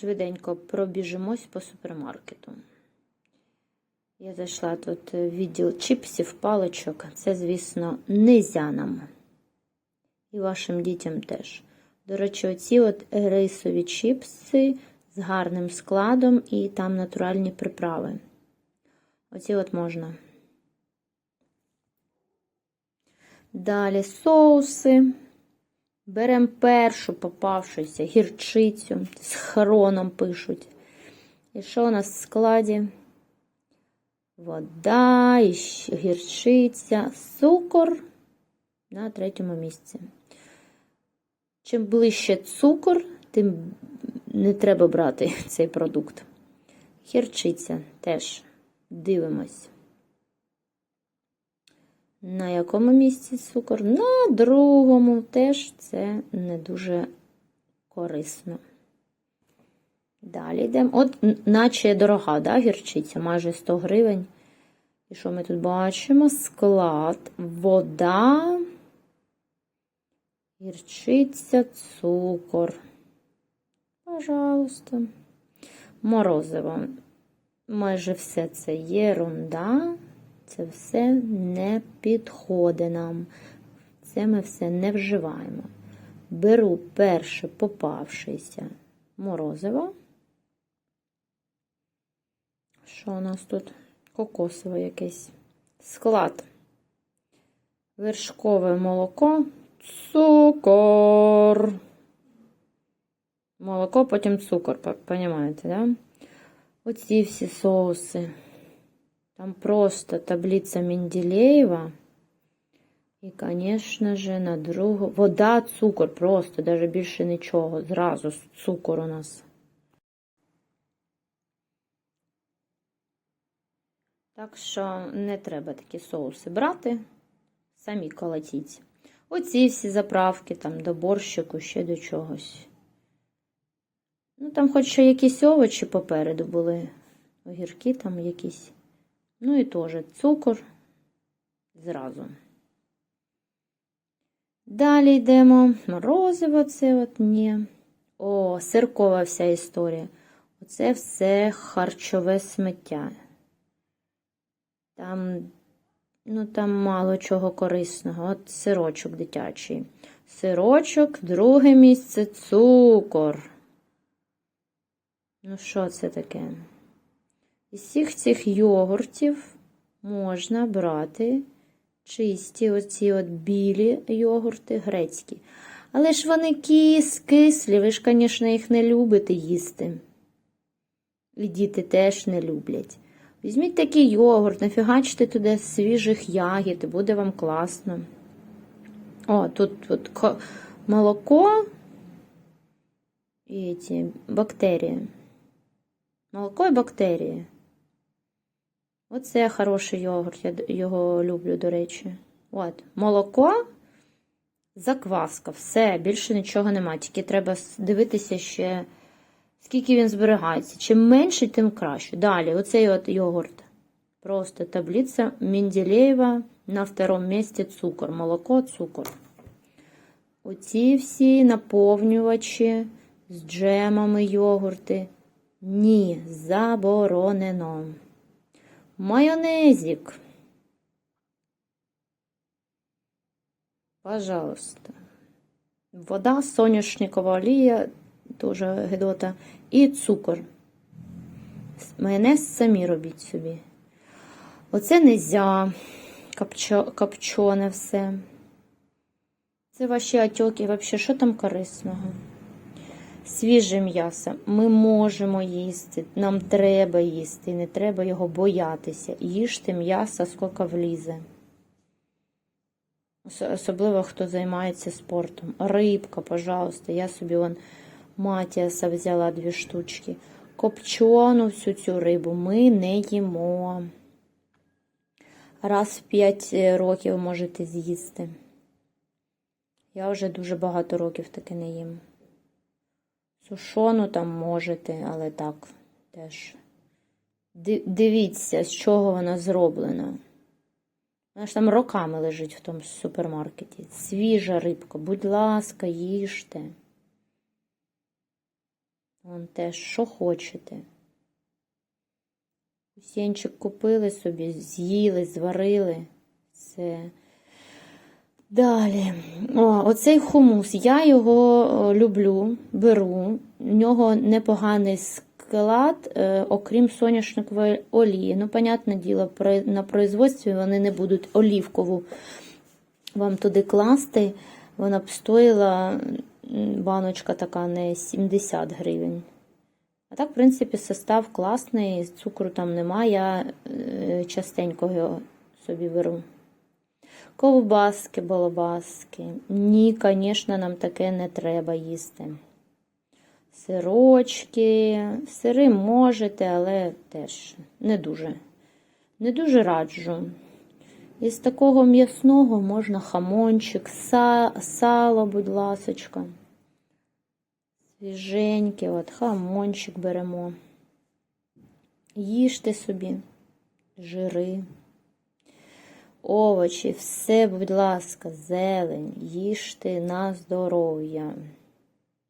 швиденько пробіжимось по супермаркету. Я зайшла тут в відділ чіпсів, паличок. Це, звісно, нельзя нам. І вашим дітям теж. До речі, оці от рисові чіпси з гарним складом і там натуральні приправи. Оці от можна. Далі соуси. Беремо першу попавшуюся гірчицю, з хроном пишуть. І що у нас в складі? Вода, гірчиця, цукор на третьому місці. Чим ближче цукор, тим не треба брати цей продукт. Гірчиця теж дивимось. На якому місці цукор? На другому теж це не дуже корисно. Далі йдемо. От, наче дорога, да, гірчиця, майже 100 гривень. І що ми тут бачимо? Склад, вода, гірчиця, цукор. Пожалуйста. Морозиво. Майже все це єрунда. Це все не підходить нам. Це ми все не вживаємо. Беру перше попавшеся морозиво. Що у нас тут? Кокосове якесь. Склад. Вершкове молоко, цукор. Молоко, потім цукор, понімаєте, да? Оці всі соуси. Там просто таблиця Менделеєва. І, звісно ж, на другу. Вода, цукор, просто, навіть більше нічого. Зразу цукор у нас. Так що не треба такі соуси брати. Самі колотіть. Оці всі заправки там до борщику, ще до чогось. Ну, там хоч ще якісь овочі попереду були. Огірки там якісь. Ну і теж цукор зразу. Далі йдемо. Морозиво це от ні. О, сиркова вся історія. Оце все харчове сміття. Там, ну, там мало чого корисного. От сирочок дитячий. Сирочок, друге місце цукор. Ну, що це таке? Із всіх цих йогуртів можна брати чисті, оці от білі йогурти грецькі. Але ж вони кис, кислі, ви ж, звісно, їх не любите їсти. І діти теж не люблять. Візьміть такий йогурт, нафігачте туди свіжих ягід, і буде вам класно. О, тут от, молоко і ці бактерії. Молоко і бактерії. Оце хороший йогурт, я його люблю, до речі. От, молоко, закваска, все, більше нічого нема. Тільки треба дивитися ще, скільки він зберігається. Чим менше, тим краще. Далі, оцей от йогурт. Просто таблиця Менделєєва на втором місці цукор. Молоко, цукор. Оці всі наповнювачі з джемами йогурти. Ні, заборонено. Майонезик. Пожалуйста. Вода, соняшникова олія, дуже гидота, і цукор. Майонез самі робіть собі. Оце нельзя, копчене все. Це ваші отеки, взагалі, що там корисного? Свіже м'ясо ми можемо їсти, нам треба їсти, не треба його боятися. Їжте м'ясо, скільки влізе. Особливо, хто займається спортом. Рибка, пожалуйста. Я собі вон матіаса взяла дві штучки. Копчену всю цю рибу ми не їмо. Раз в 5 років можете з'їсти. Я вже дуже багато років таки не їм. Сушону там можете, але так теж. Дивіться, з чого вона зроблена. Вона ж там роками лежить в тому супермаркеті. Свіжа рибка, будь ласка, їжте. Вон теж, що хочете. Сінчик купили собі, з'їли, зварили. Все. Далі. О, оцей хумус. Я його люблю, беру. У нього непоганий склад, е, окрім соняшникової олії. Ну, понятне діло, на производстві вони не будуть олівкову вам туди класти. Вона б стоїла баночка така не 70 гривень. А так, в принципі, состав класний, цукру там немає, я е, частенько його собі беру. Ковбаски, балабаски. Ні, звісно, нам таке не треба їсти. Сирочки, сири можете, але теж не дуже. Не дуже раджу. Із такого м'ясного можна хамончик, са, сало, будь ласочка. Свіженьке, от хамончик беремо. Їжте собі, жири, овочі, все, будь ласка, зелень, їжте на здоров'я.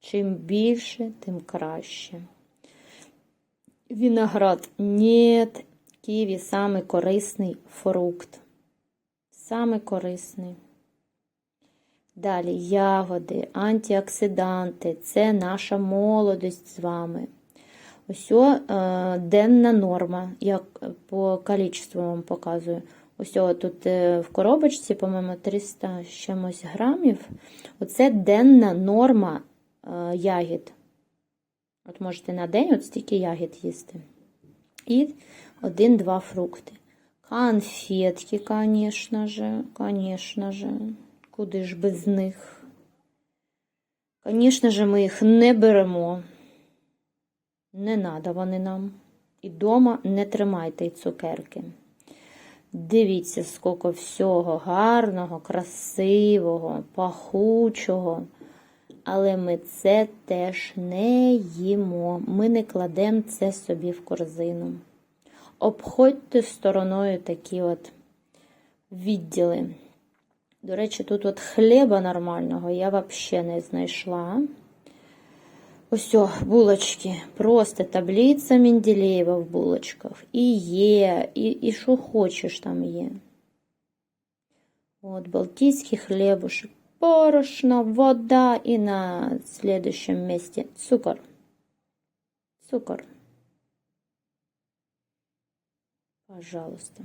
Чим більше, тим краще. Виноград нет. Ківі самий корисний фрукт. Саме корисний. Далі ягоди, антиоксиданти це наша молодость з вами. Ось е, денна норма, як по кількості вам показую. Ось тут е, в коробочці, по-моєму, 300 чимось грамів. Оце денна норма е, ягід. От можете на день от стільки ягід їсти. І один-два фрукти. Конфетки, конечно же, конечно же. Куди ж без них? Звісно ж, ми їх не беремо. Не надо вони нам. І дома не тримайте цукерки. Дивіться, скільки всього гарного, красивого, пахучого. Але ми це теж не їмо. Ми не кладемо це собі в корзину. Обходьте стороною такі от відділи. До речі, тут от хліба нормального я взагалі не знайшла. Ось о, булочки. Просто таблиця Менделєєва в булочках. І є, і, і що хочеш там є. От, балтійський хлібушек, порошно, вода і на следующем місці цукор. Цукор. Пожалуйста.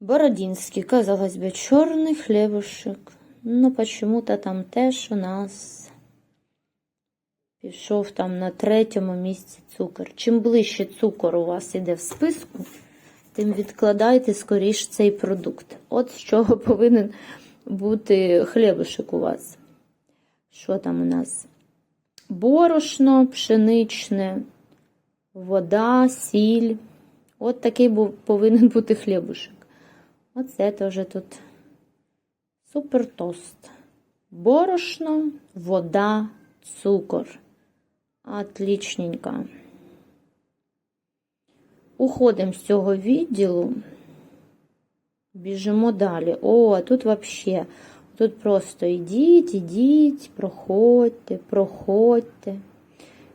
Бородинский, казалось бы, черный хлебушек. Но почему-то там теж у нас пішов там на третьому місці цукор. Чим ближче цукор у вас іде в списку, тим відкладайте скоріш цей продукт. От з чого повинен бути хлібушек у вас. Що там у нас? Борошно, пшеничне, вода, сіль. От такий повинен бути хлібушек. Оце теж тут супер тост. Борошно, вода, цукор. Отлічненько. Уходимо з цього відділу. Біжимо далі. О, а тут взагалі. Тут просто йдіть, ідіть, проходьте, проходьте.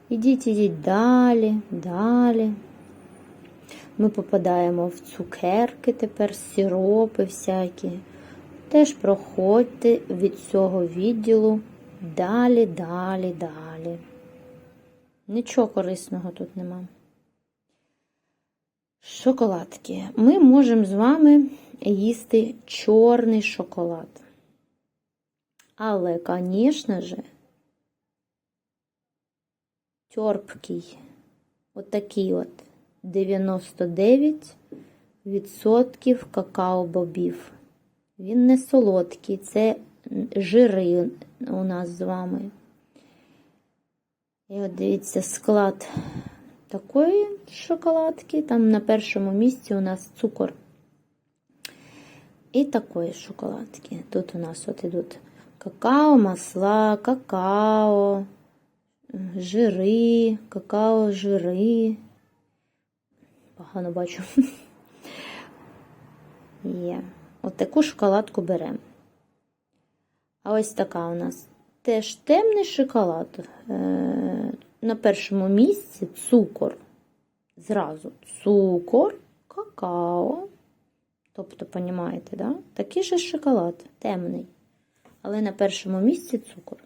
Ідіть, ідіть далі, далі. Ми попадаємо в цукерки тепер, сиропи всякі. Теж проходьте від цього відділу далі, далі, далі. Нічого корисного тут нема. Шоколадки. Ми можемо з вами їсти чорний шоколад. Але, звісно же, терпкий. Отакий от 99% какао-бобів. Він не солодкий, це жири у нас з вами. І от дивіться, склад такої шоколадки. Там на першому місці у нас цукор. І такої шоколадки. Тут у нас от ідуть какао, масла, какао, жири, какао, жири. Погано бачу. Є. От таку шоколадку беремо. А ось така у нас теж темний шоколад. Е, На першому місці цукор. Зразу цукор, какао. Тобто, понімаєте, да? такий же шоколад, темний. Але на першому місці цукор.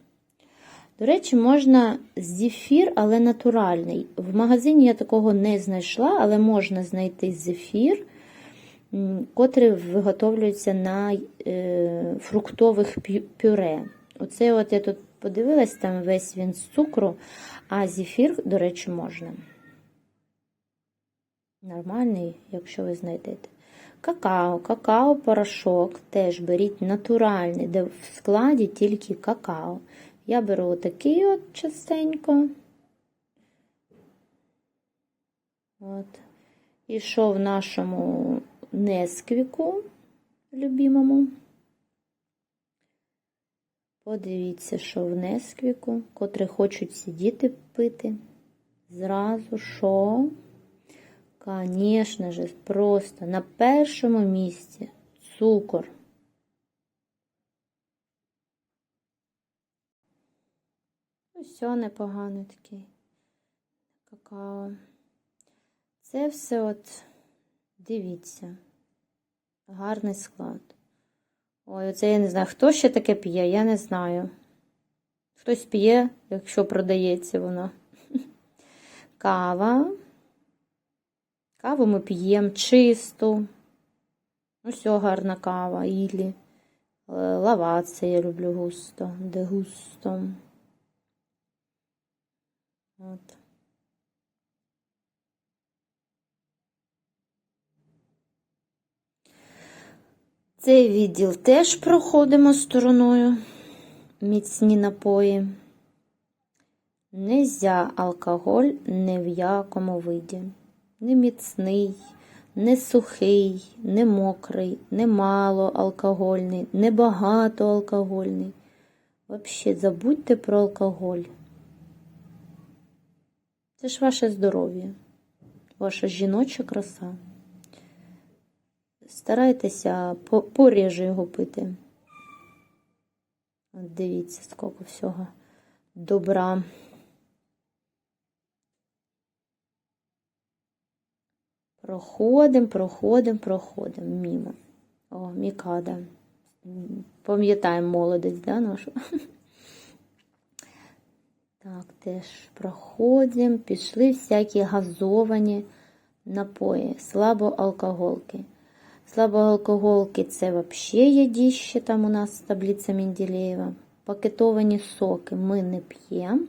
До речі, можна зефір, але натуральний. В магазині я такого не знайшла, але можна знайти зефір, котрий виготовлюється на е, фруктових пюре. Оце от я тут подивилась, там весь він з цукру, а зефір, до речі, можна. Нормальний, якщо ви знайдете. Какао, какао-порошок теж беріть натуральний, де в складі тільки какао. Я беру отакий от частенько. От. І що в нашому Несквіку любимому. Подивіться, що в Несквіку, котрі хочуть сидіти пити. Зразу що? Конечно же, просто на першому місці цукор. Все непоганий такий какао. Це все от, дивіться, гарний склад. Ой, оце я не знаю, хто ще таке п'є, я не знаю. Хтось п'є, якщо продається вона. Кава. Каву ми п'ємо чисту. Ну, все, гарна кава, ілі. Лаватися я люблю густо, де густо. От. Цей відділ теж проходимо стороною. Міцні напої. Нельзя алкоголь ні в якому виді. Не міцний, не сухий, не мокрий, не мало алкогольний, не багато алкогольний. Взагалі, забудьте про алкоголь. Це ж ваше здоров'я, ваша жіноча краса. Старайтеся по- поріже його пити. От дивіться, скільки всього добра. Проходимо, проходимо, проходимо мімо. О, Мікада. Пам'ятаємо молодець, да, нашу? Так, теж проходимо, пішли всякі газовані напої, слабоалкоголки. Слабоалкоголки це взагалі єдіще, там у нас таблиця Менделєєва. Пакетовані соки ми не п'ємо,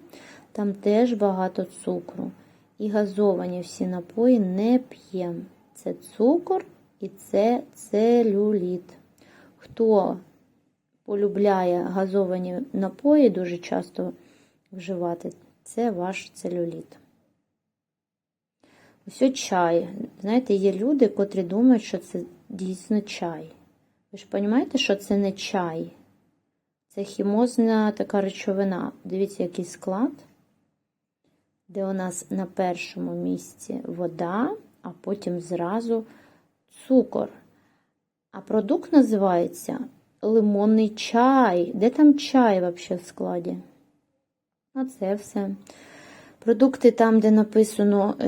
там теж багато цукру. І газовані всі напої не п'ємо. Це цукор і це целюліт. Хто полюбляє газовані напої дуже часто вживати, це ваш целюліт. Ось чай. Знаєте, є люди, котрі думають, що це дійсно чай. Ви ж розумієте, що це не чай? Це хімозна така речовина. Дивіться, який склад, де у нас на першому місці вода, а потім зразу цукор. А продукт називається лимонний чай. Де там чай взагалі в складі? Оце все. Продукти там, де написано е,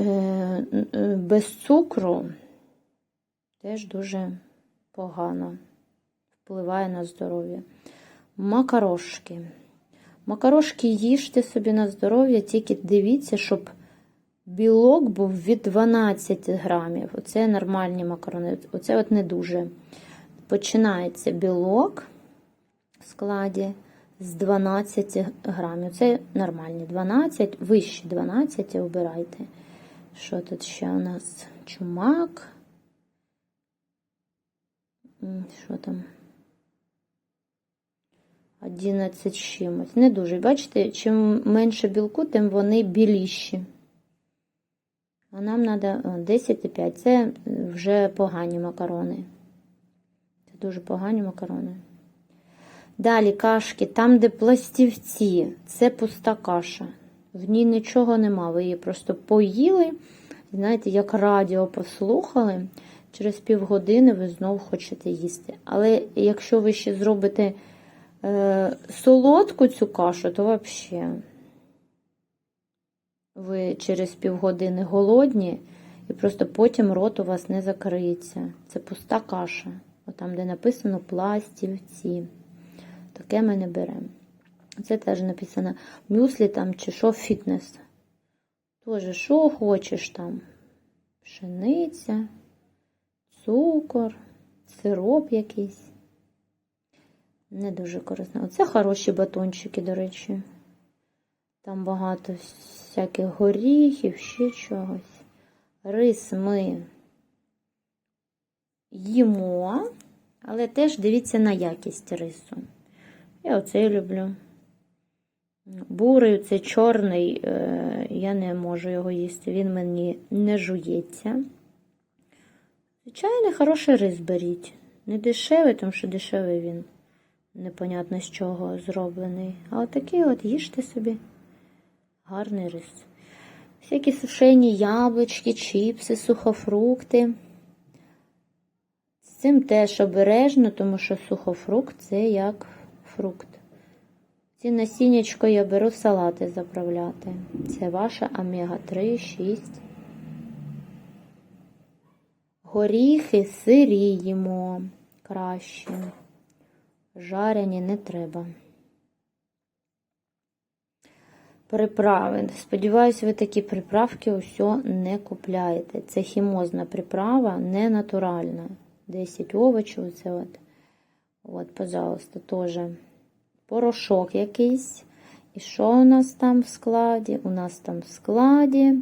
е, без цукру, теж дуже погано впливає на здоров'я. Макарошки. Макарошки їжте собі на здоров'я, тільки дивіться, щоб білок був від 12 грамів. Оце нормальні макарони. Оце от не дуже. Починається білок в складі з 12 грамів. Це нормальні 12, вищі 12 обирайте. Що тут ще у нас? Чумак. Що там? 11 чимось. Не дуже. Бачите, чим менше білку, тим вони біліші. А нам треба 10,5. Це вже погані макарони. Це дуже погані макарони. Далі кашки, там, де пластівці, це пуста каша. В ній нічого нема. Ви її просто поїли, знаєте, як радіо послухали, через півгодини ви знову хочете їсти. Але якщо ви ще зробите е, солодку цю кашу, то взагалі. Ви через півгодини голодні, і просто потім рот у вас не закриється. Це пуста каша. Отам, де написано пластівці. Таке ми не беремо. Це теж написано мюслі там чи що фітнес. Тоже, що хочеш там. Пшениця, цукор, сироп якийсь. Не дуже корисно. Оце хороші батончики, до речі. Там багато всяких горіхів, ще чогось. Рис ми їмо, але теж дивіться на якість рису. Я оце люблю. Бурий, це чорний, е, я не можу його їсти, він мені не жується. Звичайно, хороший рис беріть. Не дешевий, тому що дешевий він непонятно з чого зроблений. А отакий от їжте собі. Гарний рис. Всякі сушені яблучки, чіпси, сухофрукти. З цим теж обережно, тому що сухофрукт це як фрукт. Ці насіннячко я беру салати заправляти. Це ваша омега-3, 6. Горіхи сирі їмо краще. Жарені не треба. Приправи. Сподіваюсь, ви такі приправки усе не купляєте. Це хімозна приправа, не натуральна. 10 овочів. Це от, от, пожалуйста, теж порошок якийсь. І що у нас там в складі? У нас там в складі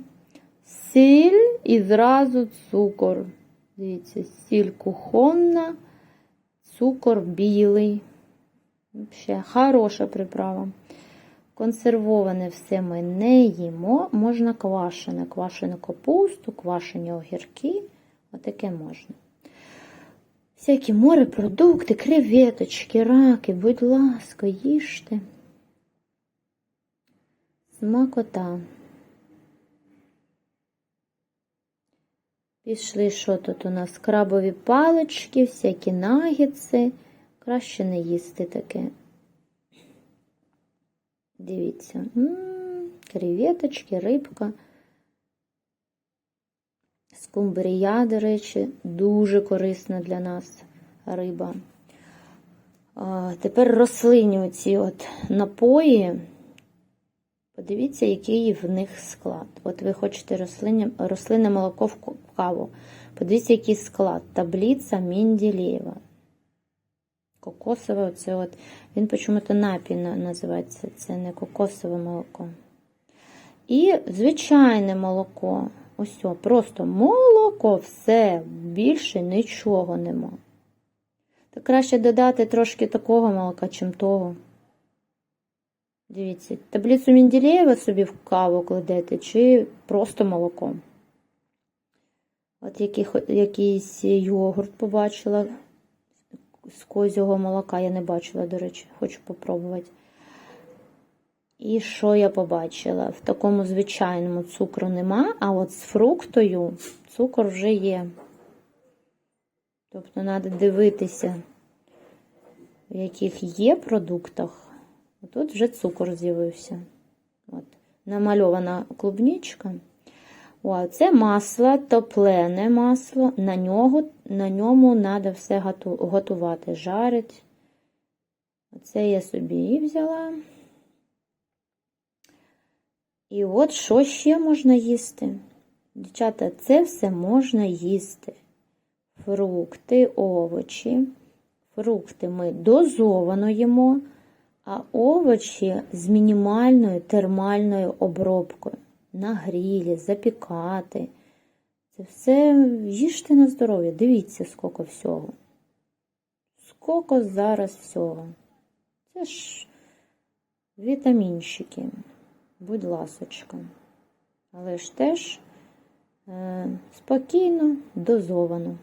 сіль і зразу цукор. Дивіться, сіль кухонна, цукор білий. Ще хороша приправа. Консервоване все ми не їмо. Можна квашене, квашену капусту, квашені огірки. Отаке можна. Всякі морепродукти, креветочки, раки, будь ласка, їжте. Смакота. Пішли, що тут у нас? Крабові палички, всякі нагідси. Краще не їсти таке. Дивіться, -м, креветочки, рибка. Скумбрія, до речі, дуже корисна для нас риба. А, тепер рослинні оці от напої. Подивіться, який в них склад. От ви хочете рослинне, рослинне молоко в каву. Подивіться, який склад. Таблиця Мінділєва. Кокосове, оце от. Він почому-то напій називається. Це не кокосове молоко. І звичайне молоко. Ось, просто молоко, все, більше нічого нема. То краще додати трошки такого молока, чим того. Дивіться, таблицю Менділеєва собі в каву кладете, чи просто молоко. От який, якийсь йогурт побачила з козього молока, я не бачила, до речі, хочу попробувати. І що я побачила? В такому звичайному цукру нема, а от з фруктою цукор вже є. Тобто треба дивитися, в яких є продуктах. Тут вже цукор з'явився. От. Намальована клубничка. О, це масло, топлене масло. На нього, на ньому треба все готувати, жарити. Оце я собі і взяла. І от що ще можна їсти? Дівчата, це все можна їсти. Фрукти, овочі. Фрукти ми дозовано їмо, овочі з мінімальною термальною обробкою. На грілі, запікати. Це все їжте на здоров'я. Дивіться, скільки всього. Скільки зараз всього. Це ж вітамінчики будь ласочка. Але ж теж е, спокійно, дозовано.